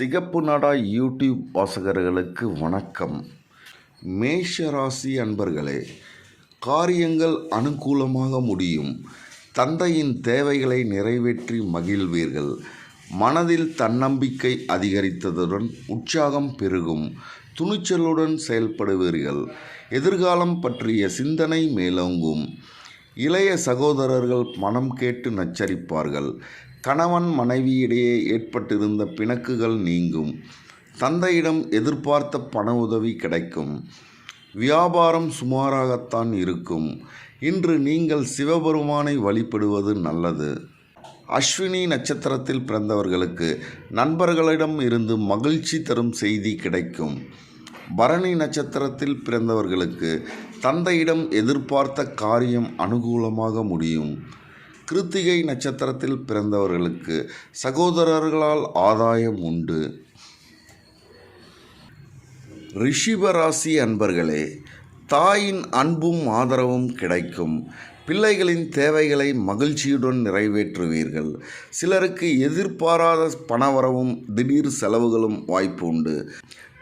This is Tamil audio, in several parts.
சிகப்பு நாடா யூடியூப் வாசகர்களுக்கு வணக்கம். மேஷ ராசி அன்பர்களே காரியங்கள் அனுகூலமாக முடியும். தந்தையின் தேவைகளை நிறைவேற்றி மகிழ்வீர்கள். மனதில் தன்னம்பிக்கை அதிகரித்ததுடன் உற்சாகம் பெருகும். துணிச்சலுடன் செயல்படுவீர்கள். எதிர்காலம் பற்றிய சிந்தனை மேலோங்கும். இளைய சகோதரர்கள் மனம் கேட்டு நச்சரிப்பார்கள். கணவன் மனைவியிடையே ஏற்பட்டிருந்த பிணக்குகள் நீங்கும். தந்தையிடம் எதிர்பார்த்த பண உதவி கிடைக்கும். வியாபாரம் சுமாராகத்தான் இருக்கும். இன்று நீங்கள் சிவபெருமானை வழிபடுவது நல்லது. அஸ்வினி நட்சத்திரத்தில் பிறந்தவர்களுக்கு நண்பர்களிடம் இருந்து மகிழ்ச்சி தரும் செய்தி கிடைக்கும். பரணி நட்சத்திரத்தில் பிறந்தவர்களுக்கு தந்தையிடம் எதிர்பார்த்த காரியம் அனுகூலமாக முடியும். கிருத்திகை நட்சத்திரத்தில் பிறந்தவர்களுக்கு சகோதரர்களால் ஆதாயம் உண்டு. ரிஷிபராசி அன்பர்களே தாயின் அன்பும் ஆதரவும் கிடைக்கும். பிள்ளைகளின் தேவைகளை மகிழ்ச்சியுடன் நிறைவேற்றுவீர்கள். சிலருக்கு எதிர்பாராத பணவரவும் திடீர் செலவுகளும் வாய்ப்பு உண்டு.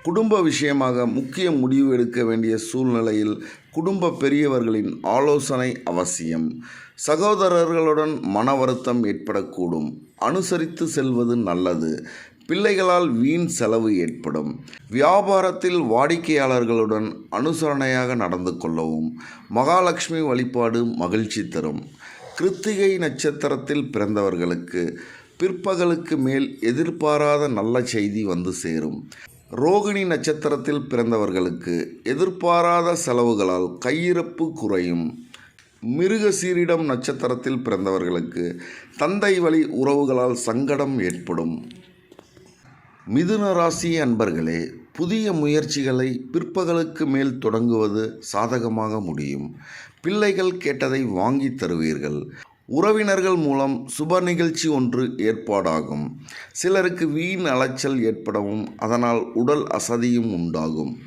குடும்ப விஷயமாக முக்கிய முடிவு எடுக்க வேண்டிய சூழ்நிலையில் குடும்ப பெரியவர்களின் ஆலோசனை அவசியம். சகோதரர்களுடன் மன வருத்தம் ஏற்படக்கூடும். அனுசரித்து செல்வது நல்லது. பிள்ளைகளால் வீண் செலவு ஏற்படும். வியாபாரத்தில் வாடிக்கையாளர்களுடன் அனுசரணையாக நடந்து கொள்ளவும் மகாலட்சுமி வழிபாடு மகிழ்ச்சி தரும். கிருத்திகை நட்சத்திரத்தில் பிறந்தவர்களுக்கு பிற்பகலுக்கு மேல் எதிர்பாராத நல்ல செய்தி வந்து சேரும். ரோகிணி நட்சத்திரத்தில் பிறந்தவர்களுக்கு எதிர்பாராத செலவுகளால் கையிருப்பு குறையும். மிருகசீரிடம் நட்சத்திரத்தில் பிறந்தவர்களுக்கு தந்தை வழி உறவுகளால் சங்கடம் ஏற்படும். மிதுன ராசி அன்பர்களே புதிய முயற்சிகளை பிற்பகலுக்கு மேல் தொடங்குவது சாதகமாக முடியும். பிள்ளைகள் கேட்டதை வாங்கி தருவீர்கள். உறவினர்கள் மூலம் சுப நிகழ்ச்சி ஒன்று ஏற்பாடாகும். சிலருக்கு வீண் அலைச்சல் ஏற்படவும் அதனால் உடல் அசதியும் உண்டாகும்.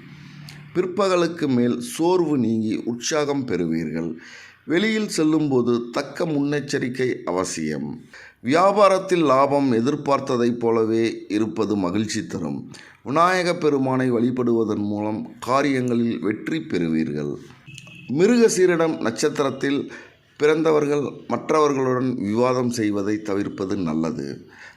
பிற்பகலுக்கு மேல் சோர்வு நீங்கி உற்சாகம் பெறுவீர்கள். வெளியில் செல்லும்போது தக்க முன்னெச்சரிக்கை அவசியம். வியாபாரத்தில் லாபம் எதிர்பார்த்ததைப் போலவே இருப்பது மகிழ்ச்சி தரும். விநாயக பெருமானை வழிபடுவதன் மூலம் காரியங்களில் வெற்றி பெறுவீர்கள். மிருகசீரிடம் நட்சத்திரத்தில் பிறந்தவர்கள் மற்றவர்களுடன் விவாதம் செய்வதை தவிர்ப்பது நல்லது.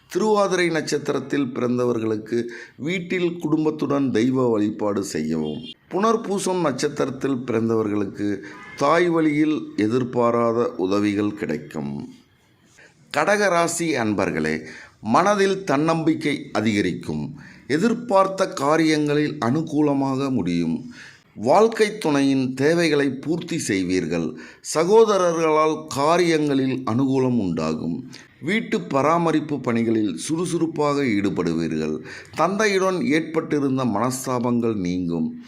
திருவாதிரை நட்சத்திரத்தில் பிறந்தவர்களுக்கு வீட்டில் குடும்பத்துடன் தெய்வ வழிபாடு செய்யவும். புனர்பூசம் நட்சத்திரத்தில் பிறந்தவர்களுக்கு தாய் வழியில் எதிர்பாராத உதவிகள் கிடைக்கும். கடகராசி அன்பர்களே மனதில் தன்னம்பிக்கை அதிகரிக்கும். எதிர்பார்த்த காரியங்களில் அனுகூலமாக முடியும். வாழ்க்கை துணையின் தேவைகளை பூர்த்தி செய்வீர்கள். சகோதரர்களால் காரியங்களில் அனுகூலம் உண்டாகும். வீட்டு பராமரிப்பு பணிகளில் சுறுசுறுப்பாக ஈடுபடுவீர்கள். தந்தையுடன் ஏற்பட்டிருந்த மனஸ்தாபங்கள் நீங்கும்.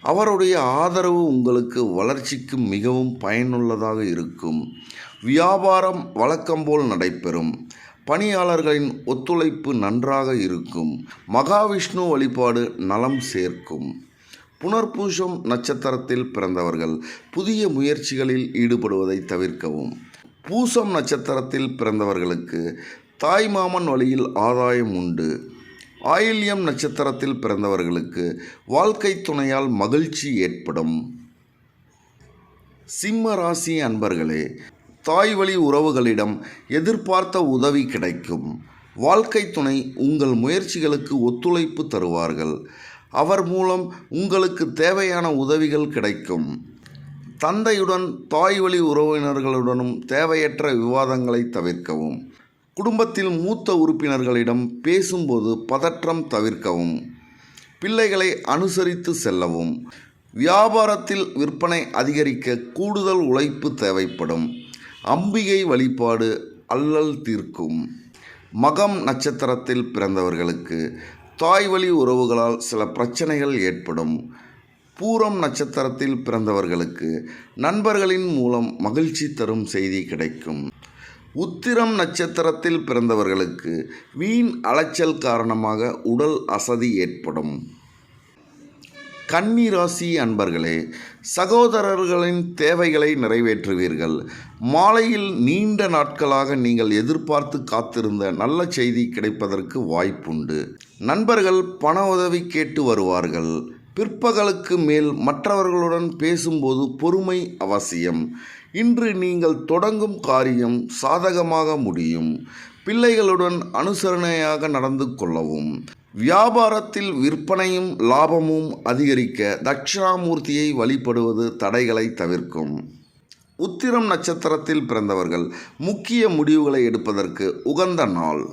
அவருடைய ஆதரவு உங்களுக்கு வளர்ச்சிக்கு மிகவும் பயனுள்ளதாக இருக்கும். வியாபாரம் வழக்கம்போல் நடைபெறும். பணியாளர்களின் ஒத்துழைப்பு நன்றாக இருக்கும். மகாவிஷ்ணு வழிபாடு நலம் சேர்க்கும். புனர்பூஷம் நட்சத்திரத்தில் பிறந்தவர்கள் புதிய முயற்சிகளில் ஈடுபடுவதை தவிர்க்கவும். பூசம் நட்சத்திரத்தில் பிறந்தவர்களுக்கு தாய்மாமன் வழியில் ஆதாயம் உண்டு. ஆயில்யம் நட்சத்திரத்தில் பிறந்தவர்களுக்கு வாழ்க்கை துணையால் மகிழ்ச்சி ஏற்படும். சிம்ம ராசி அன்பர்களே தாய் வழி உறவுகளிடம் எதிர்பார்த்த உதவி கிடைக்கும். வாழ்க்கை துணை உங்கள் முயற்சிகளுக்கு ஒத்துழைப்பு தருவார்கள். அவர் மூலம் உங்களுக்கு தேவையான உதவிகள் கிடைக்கும். தந்தையுடன் தாய் வழி உறவினர்களுடனும் தேவையற்ற விவாதங்களை தவிர்க்கவும். குடும்பத்தில் மூத்த உறுப்பினர்களிடம் பேசும்போது பதற்றம் தவிர்க்கவும். பிள்ளைகளை அனுசரித்து செல்லவும். வியாபாரத்தில் விற்பனை அதிகரிக்க கூடுதல் உழைப்பு தேவைப்படும். அம்பிகை வழிபாடு அல்லல் தீர்க்கும். மகம் நட்சத்திரத்தில் பிறந்தவர்களுக்கு தாய் வழி உறவுகளால் சில பிரச்சனைகள் ஏற்படும். பூரம் நட்சத்திரத்தில் பிறந்தவர்களுக்கு நண்பர்களின் மூலம் மகிழ்ச்சி தரும் செய்தி கிடைக்கும். உத்திரம் நட்சத்திரத்தில் பிறந்தவர்களுக்கு வீண் அலைச்சல் காரணமாக உடல் அசதி ஏற்படும். கன்னிராசி அன்பர்களே சகோதரர்களின் தேவைகளை நிறைவேற்றுவீர்கள். மாலையில் நீண்ட நாட்களாக நீங்கள் எதிர்பார்த்து காத்திருந்த நல்ல செய்தி கிடைப்பதற்கு வாய்ப்புண்டு. நண்பர்கள் பண உதவி கேட்டு வருவார்கள். பிற்பகலுக்கு மேல் மற்றவர்களுடன் பேசும்போது பொறுமை அவசியம். இன்று நீங்கள் தொடங்கும் காரியம் சாதகமாக முடியும். பிள்ளைகளுடன் அனுசரணையாக நடந்து கொள்ளவும். வியாபாரத்தில் விற்பனையும் லாபமும் அதிகரிக்க தட்சிணாமூர்த்தியை வழிபடுவது தடைகளை தவிர்க்கும். உத்திரம் நட்சத்திரத்தில் பிறந்தவர்கள் முக்கிய முடிவுகளை எடுப்பதற்கு உகந்த நாள்.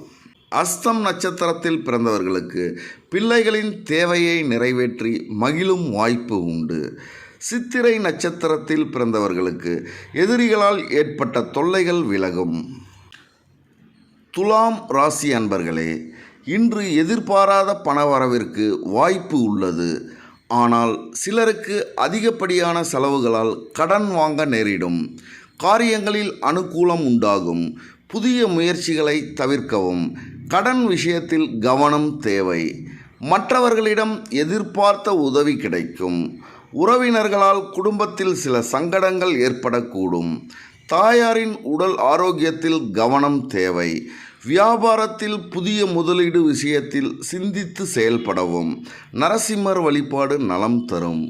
அஸ்தம் நட்சத்திரத்தில் பிறந்தவர்களுக்கு பிள்ளைகளின் தேவையை நிறைவேற்றி மகிழும் வாய்ப்பு உண்டு. சித்திரை நட்சத்திரத்தில் பிறந்தவர்களுக்கு எதிரிகளால் ஏற்பட்ட தொல்லைகள் விலகும். துலாம் ராசி அன்பர்களே இன்று எதிர்பாராத பணவரவிற்கு வாய்ப்பு உள்ளது. ஆனால் சிலருக்கு அதிகப்படியான செலவுகளால் கடன் வாங்க நேரிடும். காரியங்களில் அனுகூலம் உண்டாகும். புதிய முயற்சிகளை தவிர்க்கவும் கடன் விஷயத்தில் கவனம் தேவை. மற்றவர்களிடம் எதிர்பார்த்த உதவி கிடைக்கும். உறவினர்களால் குடும்பத்தில் சில சங்கடங்கள் ஏற்படக்கூடும். தாயாரின் உடல் ஆரோக்கியத்தில் கவனம் தேவை. வியாபாரத்தில் புதிய முதலீடு விஷயத்தில் சிந்தித்து செயல்படவும். நரசிம்மர் வழிபாடு நலம் தரும்.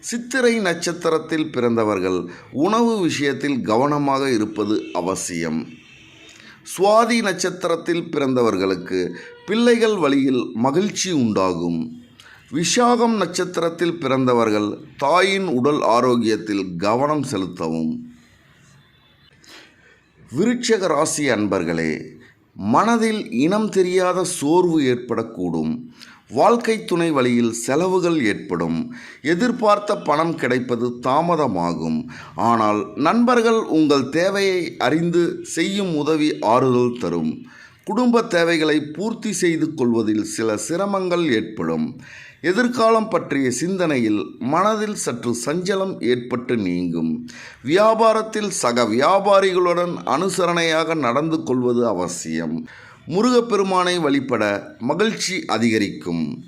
சித்திரை நட்சத்திரத்தில் பிறந்தவர்கள் உணவு விஷயத்தில் கவனமாக இருப்பது அவசியம். சுவாதி நட்சத்திரத்தில் பிறந்தவர்களுக்கு பிள்ளைகள் வழியில் மகிழ்ச்சி உண்டாகும். விஷாகம் நட்சத்திரத்தில் பிறந்தவர்கள் தாயின் உடல் ஆரோக்கியத்தில் கவனம் செலுத்தவும். விருட்சக ராசி அன்பர்களே மனதில் இனம் தெரியாத சோர்வு ஏற்படக்கூடும். வாழ்க்கை துணை வழியில் செலவுகள் ஏற்படும். எதிர்பார்த்த பணம் கிடைப்பது தாமதமாகும். ஆனால் நண்பர்கள் உங்கள் தேவையை அறிந்து செய்யும் உதவி ஆறுதல் தரும். குடும்ப தேவைகளை பூர்த்தி செய்து கொள்வதில் சில சிரமங்கள் ஏற்படும். எதிர்காலம் பற்றிய சிந்தனையில் மனதில் சற்று சஞ்சலம் ஏற்பட்டு நீங்கும். வியாபாரத்தில் சக வியாபாரிகளுடன் அனுசரணையாக நடந்து கொள்வது அவசியம். முருகப்பெருமானை வழிபட மகிழ்ச்சி அதிகரிக்கும்.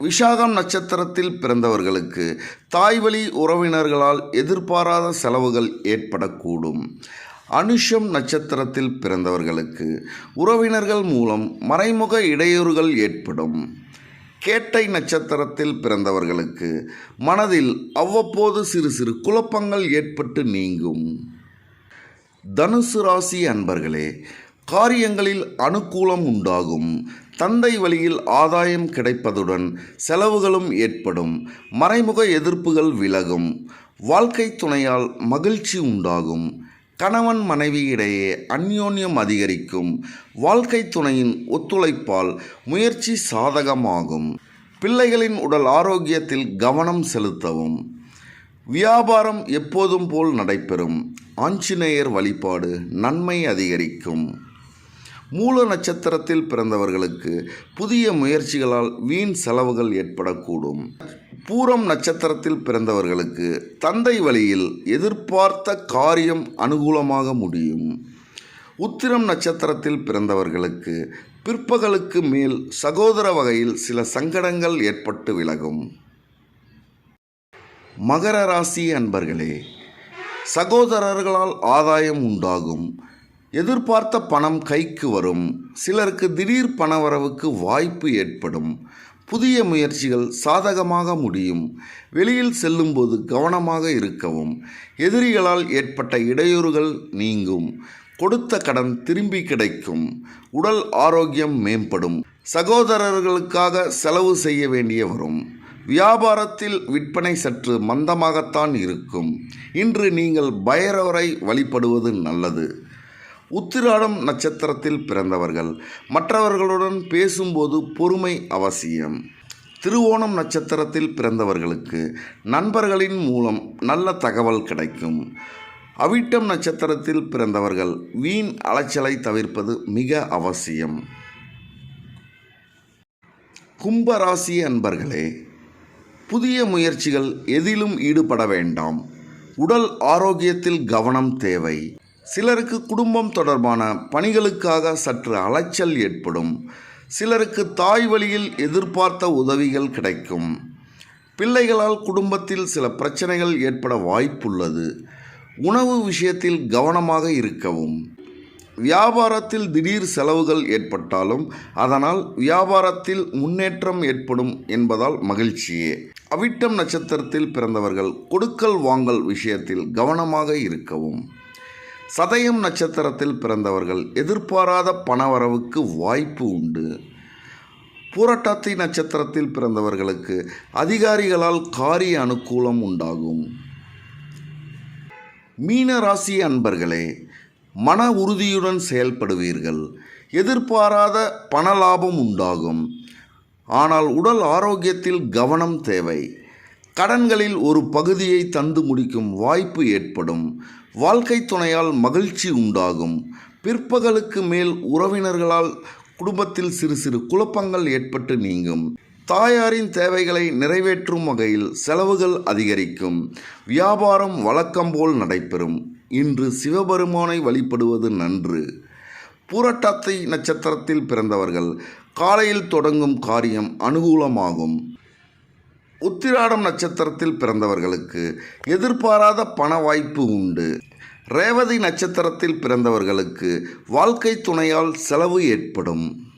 விஷாகம் நட்சத்திரத்தில் பிறந்தவர்களுக்கு தாய்வழி உறவினர்களால் எதிர்பாராத செலவுகள் ஏற்படக்கூடும். அனுஷம் நட்சத்திரத்தில் பிறந்தவர்களுக்கு உறவினர்கள் மூலம் மறைமுக இடையூறுகள் ஏற்படும். கேட்டை நட்சத்திரத்தில் பிறந்தவர்களுக்கு மனதில் அவ்வப்போது சிறு சிறு குழப்பங்கள் ஏற்பட்டு நீங்கும். தனுசு ராசி அன்பர்களே காரியங்களில் அனுகூலம் உண்டாகும். தந்தை வழியில் ஆதாயம் கிடைப்பதுடன் செலவுகளும் ஏற்படும். மறைமுக எதிர்ப்புகள் விலகும். வாழ்க்கை துணையால் மகிழ்ச்சி உண்டாகும். கணவன் மனைவி இடையே அந்யோன்யம் அதிகரிக்கும். வாழ்க்கை துணையின் ஒத்துழைப்பால் முயற்சி சாதகமாகும். பிள்ளைகளின் உடல் ஆரோக்கியத்தில் கவனம் செலுத்தவும். வியாபாரம் எப்போதும் போல் நடைபெறும். ஆஞ்சநேயர் வழிபாடு நன்மை அதிகரிக்கும். மூல நட்சத்திரத்தில் பிறந்தவர்களுக்கு புதிய முயற்சிகளால் வீண் செலவுகள் ஏற்படக்கூடும். பூரம் நட்சத்திரத்தில் பிறந்தவர்களுக்கு தந்தை வழியில் எதிர்பார்த்த காரியம் அனுகூலமாக முடியும். உத்திரம் நட்சத்திரத்தில் பிறந்தவர்களுக்கு பிற்பகலுக்கு மேல் சகோதர வகையில் சில சங்கடங்கள் ஏற்பட்டு விலகும். மகர ராசி அன்பர்களே சகோதரர்களால் ஆதாயம் உண்டாகும். எதிர்பார்த்த பணம் கைக்கு வரும். சிலருக்கு திடீர் பணவரவுக்கு வாய்ப்பு ஏற்படும். புதிய முயற்சிகள் சாதகமாக முடியும். வெளியில் செல்லும்போது கவனமாக இருக்கவும். எதிரிகளால் ஏற்பட்ட இடையூறுகள் நீங்கும். கொடுத்த கடன் திரும்பி கிடைக்கும். உடல் ஆரோக்கியம் மேம்படும். சகோதரர்களுக்காக செலவு செய்ய வேண்டிய வரும். வியாபாரத்தில் விற்பனை சற்று மந்தமாகத்தான் இருக்கும். இன்று நீங்கள் பைரவரை வழிபடுவது நல்லது. உத்திராடம் நட்சத்திரத்தில் பிறந்தவர்கள். மற்றவர்களுடன் பேசும்போது பொறுமை அவசியம். திருவோணம் நட்சத்திரத்தில் பிறந்தவர்களுக்கு நண்பர்களின் மூலம் நல்ல தகவல் கிடைக்கும். அவிட்டம் நட்சத்திரத்தில் பிறந்தவர்கள் வீண் அலைச்சலை தவிர்ப்பது மிக அவசியம். கும்பராசி அன்பர்களே புதிய முயற்சிகள் எதிலும் ஈடுபட வேண்டாம். உடல் ஆரோக்கியத்தில் கவனம் தேவை. சிலருக்கு குடும்பம் தொடர்பான பணிகளுக்காக சற்று அலைச்சல் ஏற்படும். சிலருக்கு தாய் வழியில் எதிர்பார்த்த உதவிகள் கிடைக்கும். பிள்ளைகளால் குடும்பத்தில் சில பிரச்சனைகள் ஏற்பட வாய்ப்புள்ளது. உணவு விஷயத்தில் கவனமாக இருக்கவும். வியாபாரத்தில் திடீர் செலவுகள் ஏற்பட்டாலும் அதனால் வியாபாரத்தில் முன்னேற்றம் ஏற்படும் என்பதால் மகிழ்ச்சியே. அவிட்டம் நட்சத்திரத்தில் பிறந்தவர்கள் கொடுக்கல் வாங்கல் விஷயத்தில் கவனமாக இருக்கவும். சதயம் நட்சத்திரத்தில் பிறந்தவர்கள் எதிர்பாராத பணவரவுக்கு வாய்ப்பு உண்டு. பூரட்டாத்தி நட்சத்திரத்தில் பிறந்தவர்களுக்கு அதிகாரிகளால் காரிய அனுகூலம் உண்டாகும். மீன ராசி அன்பர்களே மன உறுதியுடன் செயல்படுவீர்கள். எதிர்பாராத பண லாபம் உண்டாகும். ஆனால் உடல் ஆரோக்கியத்தில் கவனம் தேவை. கடன்களில் ஒரு பகுதியை தந்து முடிக்கும் வாய்ப்பு ஏற்படும். வாழ்க்கை துணையால் மகிழ்ச்சி உண்டாகும். பிற்பகலுக்கு மேல் உறவினர்களால் குடும்பத்தில் சிறு சிறு குழப்பங்கள் ஏற்பட்டு நீங்கும். தாயாரின் தேவைகளை நிறைவேற்றும் வகையில் செலவுகள் அதிகரிக்கும். வியாபாரம் வழக்கம் போல் நடைபெறும். இன்று சிவபெருமானை வழிபடுவது நன்று. பூரட்டாத்தை நட்சத்திரத்தில் பிறந்தவர்கள் காலையில் தொடங்கும் காரியம் அனுகூலமாகும். உத்திராடம் நட்சத்திரத்தில் பிறந்தவர்களுக்கு எதிர்பாராத பண வாய்ப்பு உண்டு. ரேவதி நட்சத்திரத்தில் பிறந்தவர்களுக்கு வாழ்க்கை துணையால் செலவு ஏற்படும்.